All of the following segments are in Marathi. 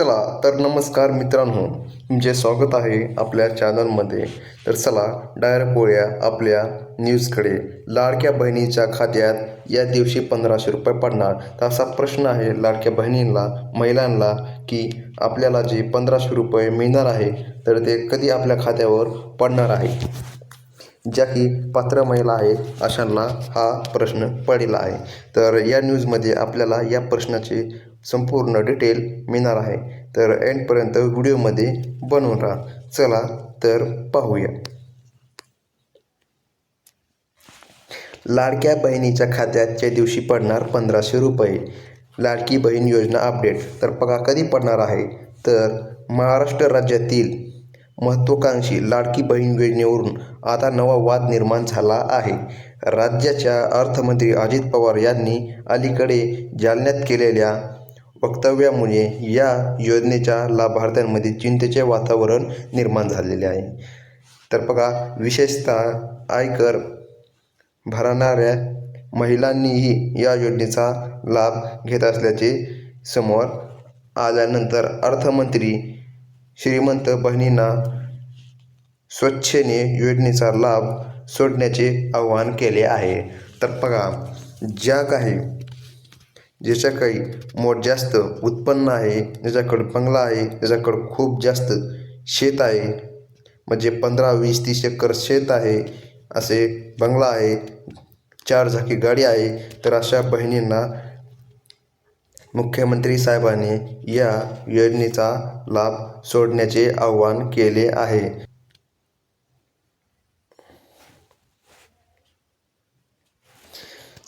चला तर नमस्कार मित्रांनो. तुमचे स्वागत आहे आपल्या चॅनलमध्ये. तर चला डायरेक्ट पोळ्या आपल्या न्यूजकडे लाडक्या बहिणीच्या खात्यात या दिवशी पंधराशे रुपये पडणार. तर असा प्रश्न आहे लाडक्या बहिणींना महिलांना की आपल्याला जे पंधराशे रुपये मिळणार आहे तर ते कधी आपल्या खात्यावर पडणार आहे? ज्या की पात्र महिला आहेत अशांना हा प्रश्न पडलेला आहे. तर या न्यूजमध्ये आपल्याला या प्रश्नाचे संपूर्ण डिटेल मिळणार आहे. तर एंडपर्यंत व्हिडिओमध्ये बनवून राहा. चला तर पाहूया. लाडक्या बहिणीच्या खात्याच्या दिवशी पडणार पंधराशे रुपये. लाडकी बहीण योजना अपडेट तर पगा कधी पडणार आहे? तर महाराष्ट्र राज्यातील महत्त्वाकांक्षी लाडकी बहीण योजनेवरून आता नवा वाद निर्माण झाला आहे. राज्याच्या अर्थमंत्री अजित पवार यांनी अलीकडे जालन्यात केलेल्या वक्तव्यामुळे या योजनेच्या लाभार्थ्यांमध्ये चिंतेचे वातावरण निर्माण झालेले आहे. तर बघा विशेषतः आयकर भरणाऱ्या महिलांनीही या योजनेचा लाभ घेत असल्याचे समोर आल्यानंतर अर्थमंत्री श्रीमंत बहिणींना स्वच्छेने योजनेचा लाभ सोडण्याचे आवाहन केले आहे. तर बघा ज्या काही ज्याच्या काही मोठ जास्त उत्पन्न आहे ज्याच्याकडं बंगला आहे ज्याच्याकडं खूप जास्त शेत आहे म्हणजे पंधरा वीस तीस एकर शेत आहे असे बंगला आहे चार झाकी गाडी आहे तर अशा बहिणींना मुख्यमंत्री साहेबांनी या योजनेचा लाभ सोडण्याचे आवाहन केले आहे.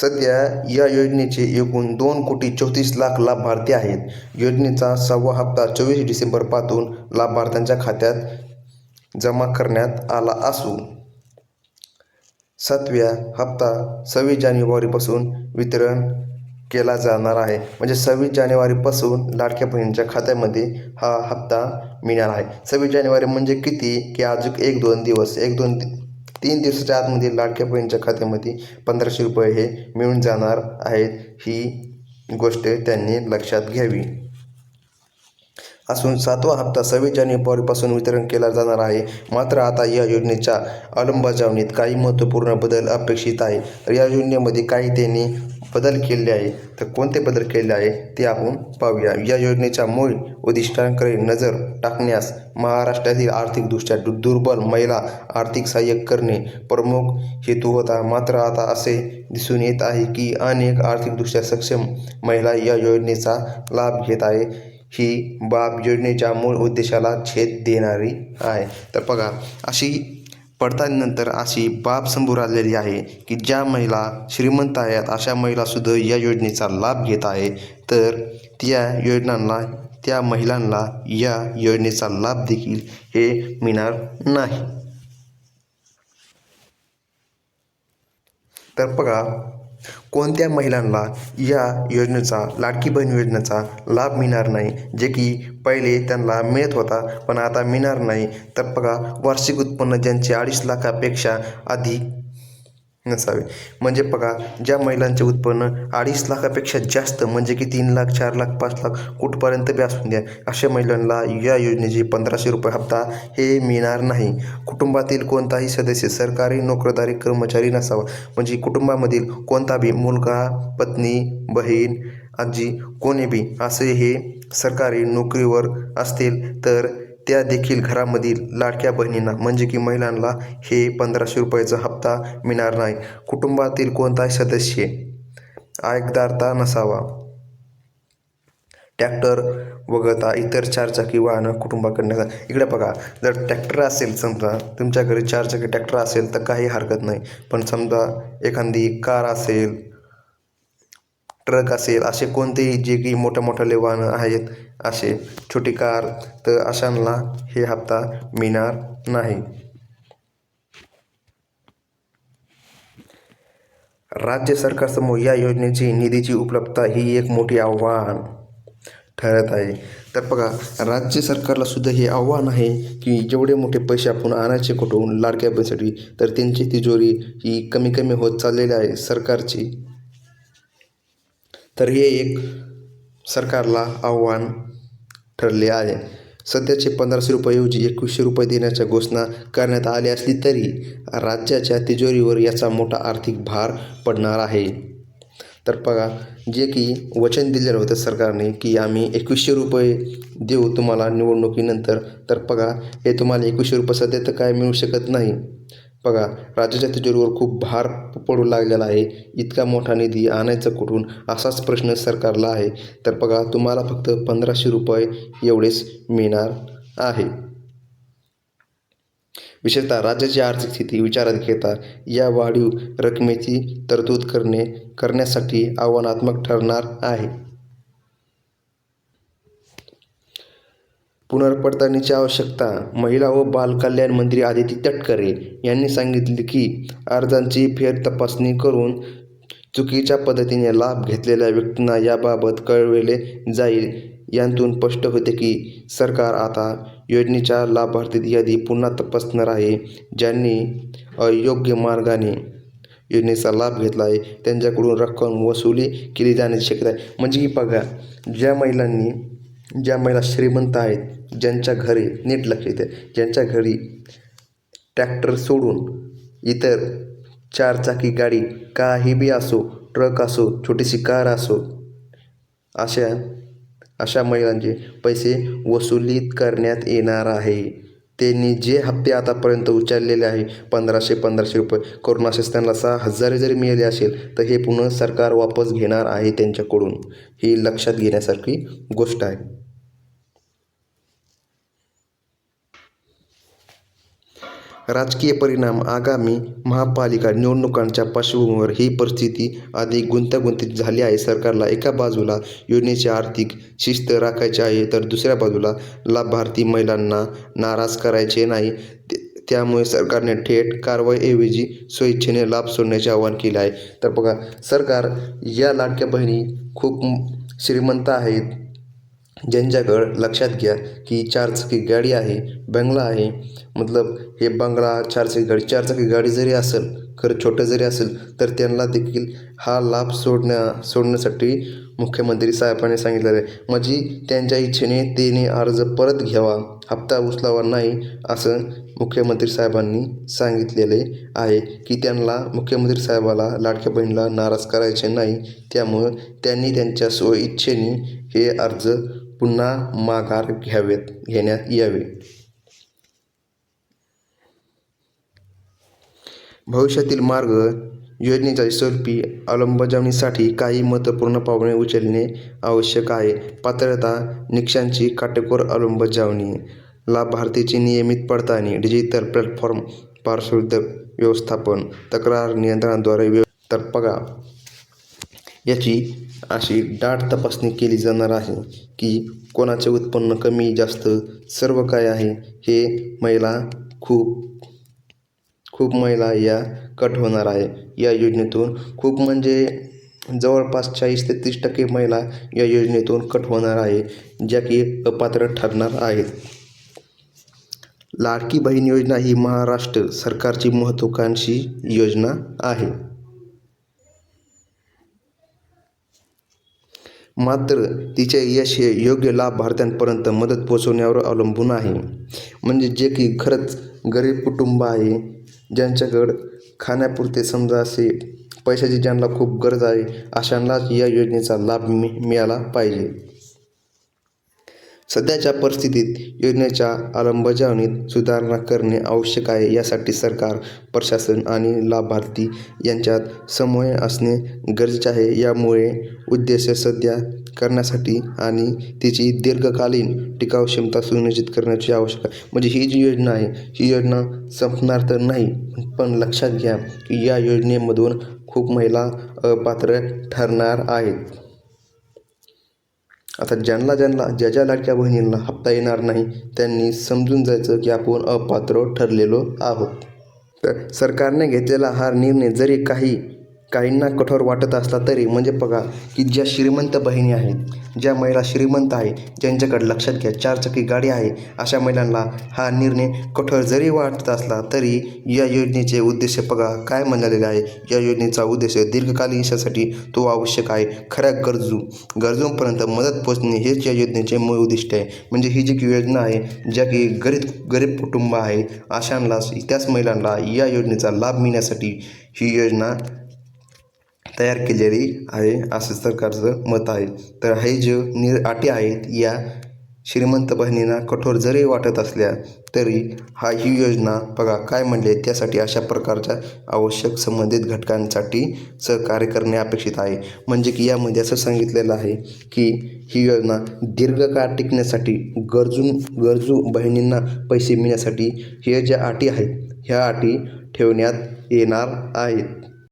सध्या या योजनेचे एकूण दोन कोटी चौतीस लाख लाभार्थी आहेत. योजनेचा सहावा हप्ता चोवीस डिसेंबरपासून लाभार्थ्यांच्या खात्यात जमा करण्यात आला असून सातव्या हप्ता सव्वीस जानेवारीपासून वितरण केला जाणार आहे. म्हणजे सव्वीस जानेवारीपासून लाडक्या बहिणीच्या खात्यामध्ये हा हप्ता मिळणार आहे. सव्वीस जानेवारी म्हणजे किती? की अजून एक दोन दिवस एक दोन तीन दिवसाच्या आतमध्ये लाडक्या बहिणीच्या खात्यामध्ये पंधराशे रुपये हे मिळून जाणार आहेत ही गोष्ट त्यांनी लक्षात घ्यावी. असून सातवा हप्ता सव्वीस जानेवारीपासून वितरण केला जाणार आहे. मात्र आता या योजनेच्या अंमलबजावणीत काही महत्त्वपूर्ण बदल अपेक्षित आहे तर या योजनेमध्ये काही त्यांनी बदल केले आहे. तर कोणते बदल केले आहे ते आपण पाहूया. या योजनेच्या मूळ उद्दिष्टांकडे नजर टाकण्यास महाराष्ट्रातील आर्थिकदृष्ट्या दु दुर्बल महिला आर्थिक सहाय्य करणे प्रमुख हेतू होता. मात्र आता असे दिसून येत आहे की अनेक आर्थिकदृष्ट्या सक्षम महिला या योजनेचा लाभ घेत आहे. ही बाब योजनेच्या मूळ उद्देशाला छेद देणारी आहे. तर बघा अशी पडताळणीनंतर अशी बाब समोर आलेली आहे की ज्या महिला श्रीमंत आहेत अशा महिलासुद्धा या योजनेचा लाभ घेत आहे. तर त्या योजनांना त्या महिलांना या योजनेचा लाभ देखील हे मिळणार नाही. तर बघा कोणत्या महिलांना या योजनेचा लाडकी बहीण योजनेचा लाभ मिळणार नाही? जे की पहिले त्यांना मिळत होता पण आता मिळणार नाही. तर बघा वार्षिक उत्पन्न ज्यांचे अडीच लाखापेक्षा अधिक नसावे. म्हणजे बघा ज्या महिलांचे उत्पन्न अडीच लाखापेक्षा जास्त म्हणजे की तीन लाख चार लाख पाच लाख कुठपर्यंत बी असून द्या अशा महिलांना या योजनेचे पंधराशे रुपये हप्ता हे मिळणार नाही. कुटुंबातील कोणताही सदस्य सरकारी नोकरदारी कर्मचारी नसावा. म्हणजे कुटुंबामधील कोणता बी मुलगा पत्नी बहीण आजी कोणी बी असे हे सरकारी नोकरीवर असतील तर त्या देखील घरामधील लाडक्या बहिणींना म्हणजे की महिलांना हे पंधराशे रुपयाचा हप्ता मिळणार नाही. कुटुंबातील कोणताही सदस्य आयकदारता नसावा. ट्रॅक्टर वगळता इतर चारचाकी वाहनं कुटुंबाकडनं इकडे बघा जर ट्रॅक्टर असेल समजा तुमच्या घरी चारचाकी ट्रॅक्टर असेल तर काही हरकत नाही. पण समजा एखादी कार असेल ट्रक असेल असे कोणतेही जे की मोठ्या मोठ्याले वाहनं आहेत असे छोटी कार तर अशांना हे हप्ता मिळणार नाही. राज्य सरकारसमोर या योजनेची निधीची उपलब्धता ही एक मोठी आव्हान ठरत आहे. तर बघा राज्य सरकारला सुद्धा हे आव्हान आहे की जेवढे मोठे पैसे आपण आणायचे कुठून लाडक्या बहिणीसाठी तर त्यांची तिजोरी ही कमी कमी होत चाललेली आहे सरकारची. तर हे एक सरकारला आव्हान ठरले आहे. सध्याचे पंधराशे रुपयाऐवजी एकवीसशे रुपये देण्याच्या घोषणा करण्यात आली असली तरी राज्याच्या तिजोरीवर याचा मोठा आर्थिक भार पडणार आहे. तर बघा जे की वचन दिलेलं होतं सरकारने की आम्ही एकवीसशे रुपये देऊ तुम्हाला निवडणुकीनंतर. तर बघा हे तुम्हाला एकवीसशे रुपये सध्या तर काय मिळू शकत नाही. बघा राज्याच्या तिजोरीवर खूप भार पडू लागलेला आहे. इतका मोठा निधी आणायचा कुठून? असाच प्रश्न सरकारला आहे. तर बघा तुम्हाला फक्त पंधराशे रुपये एवढेच मिळणार आहे. विशेषतः राज्याची आर्थिक स्थिती विचारात घेता या वाढीव रकमेची तरतूद करणे करण्यासाठी आव्हानात्मक ठरणार आहे. पुनर्पडताळणीची आवश्यकता महिला व बालकल्याण मंत्री आदिती तटकरे यांनी सांगितले की अर्जांची फेरतपासणी करून चुकीच्या पद्धतीने लाभ घेतलेल्या व्यक्तींना याबाबत कळवले जाईल. यातून स्पष्ट होते की सरकार आता योजनेच्या लाभार्थी यादी पुन्हा तपासणार आहे. ज्यांनी अयोग्य मार्गाने योजनेचा लाभ घेतला आहे त्यांच्याकडून रक्कम वसुली केली जाण्याची शक्यता आहे. म्हणजे की बघा ज्या महिलांनी ज्या महिला श्रीमंत आहेत ज्यांच्या घरी नीट लक्ष येते ज्यांच्या घरी ट्रॅक्टर सोडून इतर चारचाकी गाडी काही बी असो ट्रक असो छोटीशी कार असो अशा अशा महिलांचे पैसे वसुलीत करण्यात येणार आहे. त्यांनी जे हप्ते आतापर्यंत उचललेले आहे पंधराशे पंधराशे रुपये करून असेच त्यांना सहा हजार जरी मिळाले असेल तर हे पुन्हा सरकार वापस घेणार आहे त्यांच्याकडून. ही लक्षात घेण्यासारखी गोष्ट आहे. राजकीय परिणाम आगामी महापालिका निवडणुकांच्या पार्श्वभूमीवर ही परिस्थिती अधिक गुंतागुंतीत झाली आहे. सरकारला एका बाजूला योजनेची आर्थिक शिस्त राखायची आहे तर दुसऱ्या बाजूला लाभार्थी महिलांना नाराज करायचे नाही. ते- त्यामुळे सरकारने थेट कारवाईऐवजी स्वेच्छेने लाभ सोडण्याचे आवाहन केले आहे. तर बघा सरकार या लाडक्या बहिणी खूप श्रीमंत आहेत. ज्यांच्याकडं लक्षात घ्या की चारचाकी गाडी आहे बंगला आहे. मतलब हे बंगला चारचाकी गाडी चारचाकी गाडी जरी असेल खरं छोटं जरी असेल तर त्यांना देखील हा लाभ सोडण्या सोडण्यासाठी मुख्यमंत्री साहेबांनी सांगितलेलं आहे. म्हणजे त्यांच्या इच्छेने त्याने अर्ज परत घ्यावा हप्ता उचलावा नाही असं मुख्यमंत्री साहेबांनी सांगितलेले आहे की त्यांना मुख्यमंत्री साहेबाला लाडक्या बहिणीला नाराज करायचे नाही. त्यामुळं त्यांनी त्यांच्या स्व इच्छेने हे अर्ज पुन्हा माघार घ्यावेत घेण्यात यावे. भविष्यातील मार्ग योजनेच्या स्वरूपी अंमलबजावणीसाठी काही महत्त्वपूर्ण पावले उचलणे आवश्यक आहे. पात्रता निकषांची काटेकोर अंमलबजावणी लाभार्थीची नियमित पडताळणी डिजिटल प्लॅटफॉर्म पार्श्वद व्यवस्थापन तक्रार नियंत्रणाद्वारे व्य तर बघा. याची अशी दाट तपासणी केली जाणार आहे की कोणाचे उत्पन्न कमी जास्त सर्व काय आहे हे महिला खूप खूप महिला या कट होणार आहे. या योजनेतून खूप म्हणजे जवळपास चाळीस ते तीस टक्के महिला या योजनेतून कट होणार आहे ज्या की अपात्र ठरणार आहेत. लाडकी बहीण योजना ही महाराष्ट्र सरकारची महत्त्वाकांक्षी योजना आहे. मात्र तिचे यश हे योग्य लाभार्थ्यांपर्यंत मदत पोचवण्यावर अवलंबून आहे. म्हणजे जे की खरंच गरीब कुटुंब आहे ज्यांच्याकडं खाण्यापुरते समजा असे पैशाची ज्यांना खूप गरज आहे अशांनाच या योजनेचा लाभ मि मिळाला पाहिजे. सध्याच्या परिस्थितीत योजनेच्या अंमलबजावणीत सुधारणा करणे आवश्यक आहे यासाठी सरकार प्रशासन आणि लाभार्थी यांच्यात समन्वय असणे गरजेचे आहे. यामुळे उद्देश सध्या करण्यासाठी आणि तिची दीर्घकालीन टिकाऊ क्षमता सुनिश्चित करण्याची आवश्यकता आहे. म्हणजे ही जी योजना आहे ही योजना संपणार तर नाही पण लक्षात घ्या की या योजनेमधून खूप महिला अपात्र ठरणार आहेत. आता ज्यांना ज्यांना ज्या ज्या लाडक्या बहिणींना हप्ता येणार नाही त्यांनी समजून जायचं की आपण अपात्र ठरलेलो आहोत. तर सरकारने घेतलेला हा निर्णय जरी काही काहींना कठोर वाटत असला तरी म्हणजे बघा की ज्या श्रीमंत बहिणी आहेत ज्या महिला श्रीमंत आहे ज्यांच्याकडे लक्षात घ्या चारचाकी गाडी आहे अशा महिलांना हा निर्णय कठोर जरी वाटत असला तरी या योजनेचे उद्देश बघा काय म्हणलेले आहे? या योजनेचा उद्देश दीर्घकालीन यशासाठी तो आवश्यक आहे खऱ्या गरजू गरजूंपर्यंत मदत पोचणे हेच या योजनेचे मूळ उद्दिष्ट आहे. म्हणजे ही जी योजना आहे ज्या की गरीब गरीब कुटुंब आहे अशांना त्याच महिलांना या योजनेचा लाभ मिळण्यासाठी ही योजना तयार केलेली आहे असं सरकारचं मत आहे. तर हे जे निर अटी आहेत या श्रीमंत बहिणींना कठोर जरी वाटत असल्या तरी हा ही योजना बघा काय म्हणले त्यासाठी अशा प्रकारच्या आवश्यक संबंधित घटकांसाठी सहकार्य करणे अपेक्षित आहे. म्हणजे की यामध्ये असं सांगितलेलं आहे की ही योजना दीर्घकाळ टिकण्यासाठी गरजू गरजू बहिणींना पैसे मिळण्यासाठी हे ज्या अटी आहेत ह्या अटी ठेवण्यात येणार आहेत.